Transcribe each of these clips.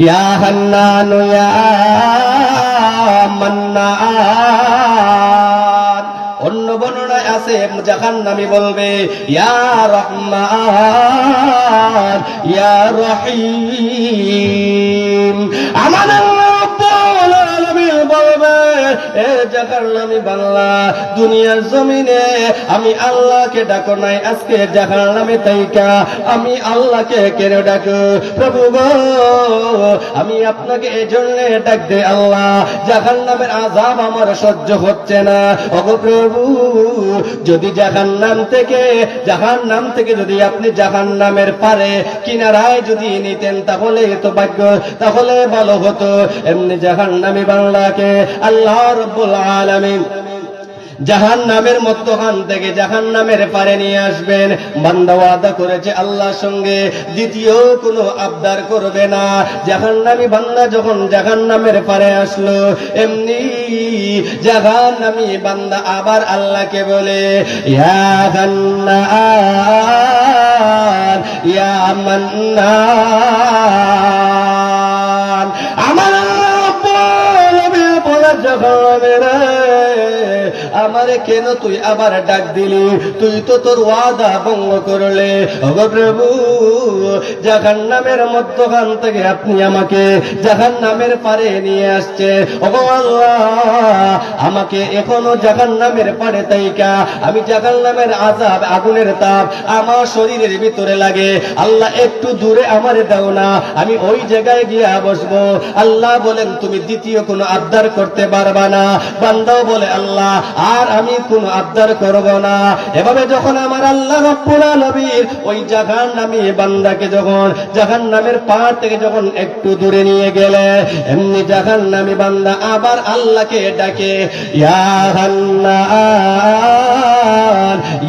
ইয়া হান্নানু ইয়া মান্নান অন্য বর্ণনায় আছে জাহান্নামী বলবে ইয়া রহমান আলামিন বাংলা, দুনিয়ার জমিনে আমি আল্লাহকে ডাকো নাই, আজকে জাহান্নামে তাইকা, আমি আল্লাহকে কেন ডাকো? প্রভু আমি আপনাকে ডাক দে আল্লাহ জাহান্নামের আজাব আমার সহ্য হচ্ছে না। প্রভু, যদি জাহান্নাম থেকে জাহান্নাম থেকে যদি আপনি জাহান্নামের পারে কিনারায় যদি নিতেন, তাহলে তো ভাগ্য, তাহলে ভালো হতো। এমনি জাহান্নামী বাংলাকে আল্লাহ আলামিন। জাহান নামের মধ্যখান থেকে জাহান নামের পারে নিয়ে আসবেন। বান্দা ওয়াদা করেছে আল্লাহর সঙ্গে। দ্বিতীয় কোনো আবদার করবে না। জাহান নামি বান্দা যখন জাহান নামের পারে আসলো, এমনি জাহান নামি বান্দা আবার আল্লাহকে বলে, ইয়া ইয়া আমার আল্লাহ আমারে কেন তুই আবার ডাক দিলি? তুই তো তোর ওয়াদা ভঙ্গ করলে। প্রভু জাহান নামের মধ্যখান থেকে আপনি আমাকে জাহান নামের পারে নিয়ে আসছে। আল্লাহ আমাকে এখনও জাহান নামের পারে তাইকা। আমি জাহান নামের আজাব আগুনের তাপ আমার শরীরের ভিতরে লাগে। আল্লাহ একটু দূরে আমার দাও না, আমি ওই জায়গায় গিয়া বসবো। আল্লাহ বলেন, তুমি দ্বিতীয় কোনো আবদার করতে পারবা না। বান্দাও বলে, আল্লাহ, আর আমি কোনো আবদার করব না। এভাবে যখন আমার আল্লাহ রব্বুল আলামিন ওই জাহান নামি বান্দাকে যখন জাহান নামের পাহাড় থেকে যখন একটু দূরে নিয়ে গেলে এমনি জাহান নামি বান্দা আবার আল্লাহকে ডাকে। ইয়া হান্নান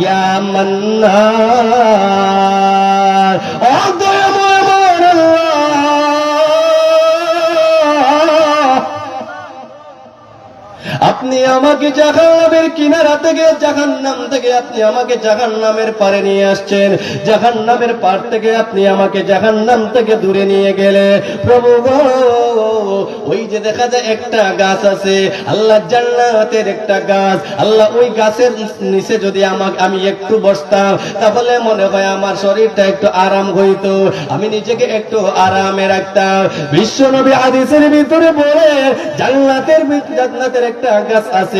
ইয়া মান্নান আমাকে জাহান্নামের কিনারা থেকে, জাহান্নাম থেকে আপনি আমাকে জাহান্নামের পারে নিয়ে আসছেন। জাহান্নামের পার থেকে আপনি আমাকে জাহান্নাম থেকে দূরে নিয়ে গেলে। প্রভু ওই যে দেখা যায় একটা গাছ আছে, আল্লাহ জান্নাতের একটা গাছ। আল্লাহ ওই গাছের নিচে যদি আমাকে, আমি একটু বসতাম, তাহলে মনে হয় আমার শরীরটা একটু আরাম হইতো। আমি নিজেকে একটু আরামে রাখতাম। বিশ্ব নবী আদিসের ভিতরে বলে, জান্নাতের জান্নাতের একটা গাছ আছে।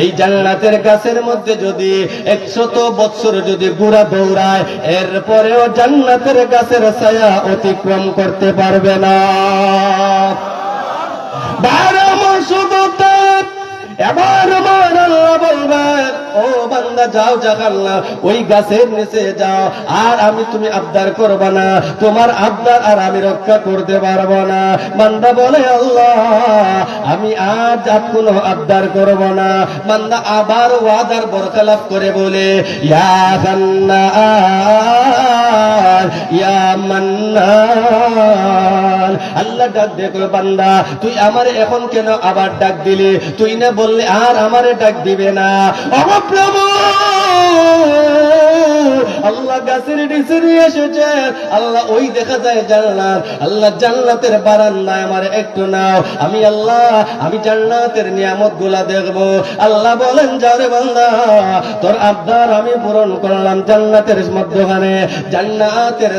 এই জান্নাতের গাছের মধ্যে যদি একশত বৎসর যদি গুড়া দৌড়ায় এরপরেও জান্নাতের গাছের ছায়া অতিক্রম করতে পারবে না। আমি তুমি আবদার আবদার রক্ষা করতে পারব না। বান্দা বলে, আল্লাহ, আমি আর কোনো আবদার করব না। বান্দা আবার ওয়াদার বরখলাফ করে বলে, ইয়া আল্লাহ ডাক দেখো বান্দা, তুই আমারে এখন কেন আবার ডাক দিলি? তুই না বললে আর আমারে ডাক দিবে না। অবপ্রভু আল্লাহ গাছের এসেছে। আল্লাহ ওই দেখা যায় জান্নাত। আল্লাহ জান্নাতের বারান্দায় আমার একটু নাও। আমি আল্লাহ, আমি জান্নাতের নিয়ামতগুলা দেখব। আল্লাহ বলেন যারে বান্দা, তোর আবদার আমি পূরণ করলাম জান্নাতের মধ্যখানে। জান্নাতের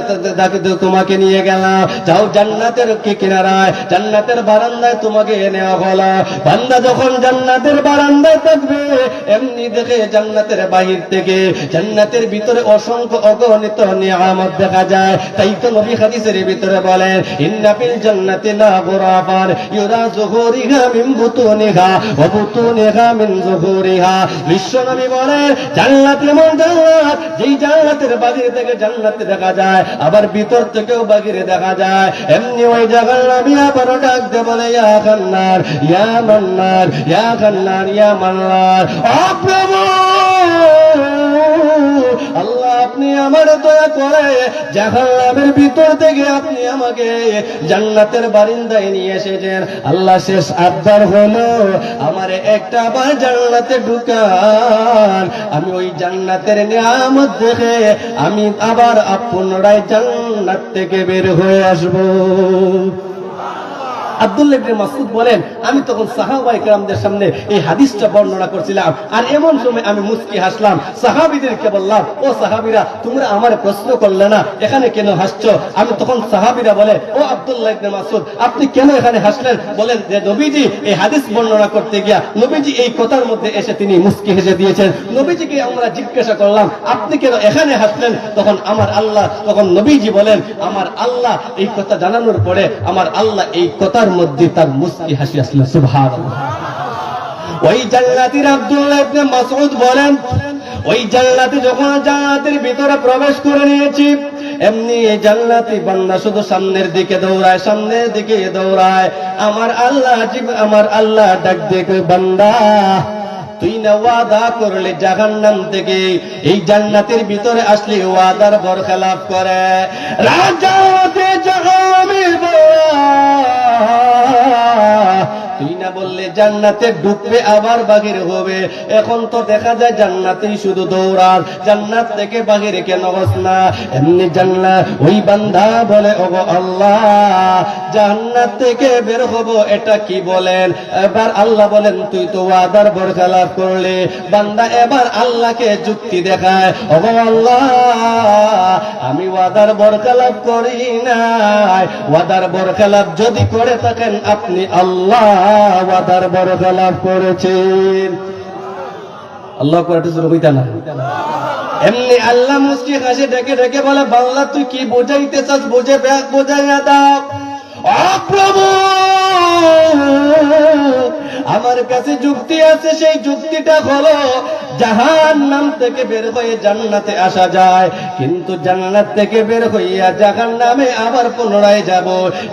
তোমাকে নিয়ে গেলাম। যাও জান্নাতের কি জান্নাতের বারান্দায় তোমাকে নেওয়া বান্দা যখন জান্নাতের বারান্দায় থাকবে, এমনি দেখে জান্নাতের বাহির থেকে জান্নাতের ভিতরে অসংখ্য অগণিত নিয়ামত দেখা যায়। তাই তো নবী হাদিসের ভিতরে বলেন ইউরা মিন বলেন, জান্নাত যেই জান্নাতের বাহির থেকে জান্নাত দেখা যায়, আবার ভিতর থেকেও বাহিরে দেখা যায়। এমনি ওই জায়গার আবার ডাক দে বলে খান্নার, ইয়া মান্নার, ইয়া খান্নার, ইয়া মান্নার। ও প্রভু, আল্লাহ আপনি আমার দয়া করে জাহান্নামের ভিতর থেকে আপনি আমাকে জান্নাতের বারিন্দায় নিয়ে এসেছেন। আল্লাহ শেষ আবদার হলো আমার একটা বার জান্নাতে ঢুকান। আমি ওই জান্নাতের নিয়ামত দেখে আমি আবার পুনরায় জান্নাত থেকে বের হয়ে আসব। আব্দুল্লাহ ইবনে বলেন, আমি তখন সামনে এই হাদিসটা বর্ণনা করছিলাম। আর এমন সময় আমি মুস্কি হাসলাম। বললাম, ও তোমরা আমার প্রশ্ন করলে না, এখানে কেন হাসছো? আমি তখন বলে, ও আব্দুল্লাহ ইবনে আপনি কেন এখানে হাসলেন? বলেন যে, নবীজি, এই হাদিস বর্ণনা করতে গিয়া নবীজি এই কথার মধ্যে এসে তিনি মুস্কি হেসে দিয়েছেন। নবীজিকে আমরা জিজ্ঞাসা করলাম, আপনি কেন এখানে হাসলেন? তখন আমার আল্লাহ, তখন নবীজি বলেন, আমার আল্লাহ এই কথা জানানোর পরে, আমার আল্লাহ এই কথার মধ্যে তার মুস্কি হাসি আসলো সুভার ওই জান্নাতির আব্দুল্লাহ মাসউদ বলেন, ওই জান্নাতে যখন জান্নাতের ভিতরে প্রবেশ করে নিয়েছি, এমনি এই জান্নাতি বান্দা শুধু সামনের দিকে দৌড়ায়, সামনের দিকে দৌড়ায়, আমার আল্লাহ আমার আল্লাহ ডাক দেখে বান্দা। তুই না ওয়াদা করলে জাহান্নাম থেকে এই জান্নাতের ভিতরে আসলে ওয়াদার বরখেলাপ করে। রাজা তুই না বললে জান্নাতে ঢুকবে আবার বাহির হবে। এখন তো দেখা যায় জান্নাতেই শুধু দৌড়ান। জান্নাত থেকে বাহিরে কেন হস না? এমনি জান্নাত, ওই বান্দা বলে, ওগো আল্লাহ, জান্নাত থেকে বের হব, এটা কি বলেন? এবার আল্লাহ বলেন, তুই তো ওয়াদার বরখেলাপ করলে। বান্দা এবার আল্লাহকে যুক্তি দেখায়, ওগো আল্লাহ, আমি ওয়াদার বরখেলাপ করি নাই। ওয়াদার বরখেলাপ যদি করে থাকেন আপনি আল্লাহ। ওয়াদার বরখেলাপ করেছেন। আল্লাহ একটু জোরে কইতা না। এমনি আল্লাহ মুসকি হাসি ডেকে ডেকে বলে, বাংলা, তুই কি বোঝাইতে চাস? বোঝে ব্যাগ বোঝাইয়া দাও। ও প্রভু আমার কাছে যুক্তি আছে, সেই যুক্তিটা হলো জাহান নাম থেকে বের হয়ে জান্নাতে আসা যায়। কিন্তু জান্নাত থেকে বের হইয়া জাহান নামে আবার পুনরায় যাব।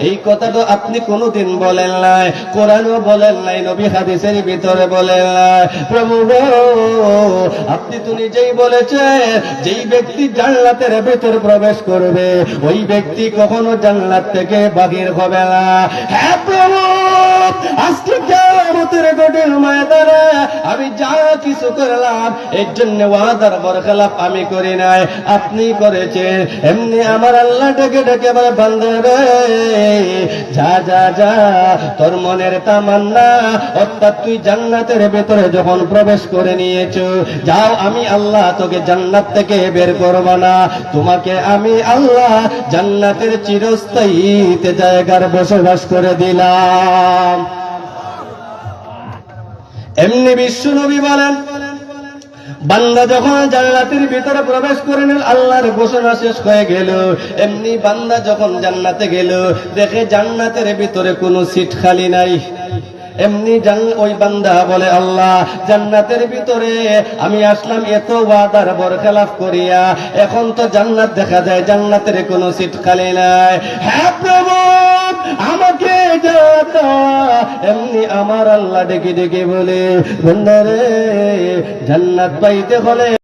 এই কথাটা আপনি কোনোদিন বলেন নাই, কোরআনও বলেন নাই, নবী হাদিসের ভিতরে বলেন নাই। প্রভু আপনি তো নিজেই বলেছেন, যেই ব্যক্তি জান্নাতের ভিতর প্রবেশ করবে, ওই ব্যক্তি কখনো জান্নাত থেকে বাহির হবে না। হ্যাঁ প্রভু! আজকে কেমতের কঠিন ময়দানে আমি যা কিছু করলাম, এর জন্য ওয়াদার বরখেলাপ আমি করি নাই। আপনি করেছেন। এমনি আমার আল্লাহ ডেকে ডেকে আমার রে, যা যা যা, তোর মনের তামান্না, অর্থাৎ তুই জান্নাতের ভেতরে যখন প্রবেশ করে নিয়েছো, যাও, আমি আল্লাহ তোকে জান্নাত থেকে বের করব না। তোমাকে আমি আল্লাহ জান্নাতের চিরস্থায়ীতে জায়গার বসবাস করে দিলাম। এমনি বিশ্ব নবী বলেন, বান্দা যখন জান্নাতের ভিতরে প্রবেশ করে নিল, আল্লাহর ঘোষণা শেষ হয়ে গেল। এমনি বান্দা যখন জান্নাতে গেল, দেখে জান্নাতের ভিতরে কোনো সিট খালি নাই। এমনি ওই বান্দা বলে, আল্লাহ, জান্নাতের ভিতরে আমি আসলাম এত ওয়াদার বরখেলাফ করিয়া, এখন তো জান্নাত দেখা যায়, জান্নাতের কোনো সিট খালি নাই। হ্যাঁ প্রভু যাতা এমনি আমার আল্লাহ ডেকে ডেকে বলে বন্ধারে জান্নাত পাইতে হলে